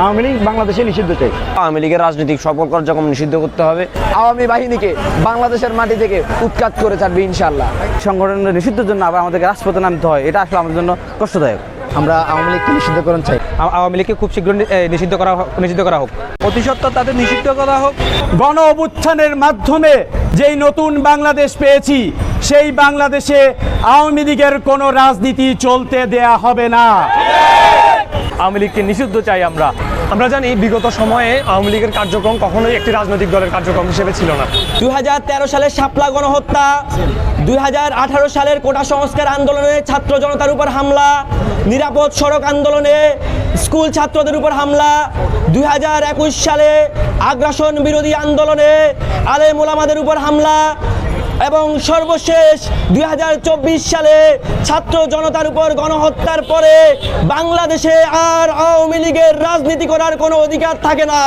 আওয়ামী লীগ বাংলাদেশে নিষিদ্ধ চাই। আওয়ামী লীগের রাজনৈতিক সকল কার্যক্রম নিষিদ্ধ করতে হবে। আওয়ামী বাহিনীকে বাংলাদেশের মাটি থেকে উৎখাত করে ছাড়বে ইনশাল্লাহ সংগঠনের নিষিদ্ধের জন্য আবার আমাদেরকে রাজপথে নামতে হয় এটা আসলে আমাদের জন্য কষ্টদায়ক। আমরা আওয়ামী লীগকে নিষিদ্ধকরণ চাই। আওয়ামী লীগকে খুব শীঘ্র নিষিদ্ধ করা হোক- নিষিদ্ধ করা হোক। অতি তাদের নিষিদ্ধ করা হোক। গণ অভ্যুত্থানের মাধ্যমে যেই নতুন বাংলাদেশ পেয়েছি সেই বাংলাদেশে আওয়ামী লীগের কোনো রাজনীতি চলতে দেয়া হবে না। আওয়ামী লীগকে নিষিদ্ধ চাই আমরা। আমরা জানি বিগত সময়ে আওয়ামী লীগের কার্যক্রম কখনোই একটি রাজনৈতিক দলের কার্যক্রম হিসেবে ছিল না। দুই সালের শাপলা গণহত্যা দু হাজার আঠারো সালের কোটা সংস্কার আন্দোলনে ছাত্র জনতার উপর হামলা নিরাপদ সড়ক আন্দোলনে স্কুল ছাত্রদের উপর হামলা দুই হাজার একুশ সালে আগ্রাসন বিরোধী আন্দোলনে আলে মোলামাদের উপর হামলা এবং সর্বশেষ দুই হাজার চব্বিশ সালে ছাত্র জনতার উপর গণহত্যার পরে বাংলাদেশে আর আওয়ামী লীগের রাজনীতি করার কোনো অধিকার থাকে না।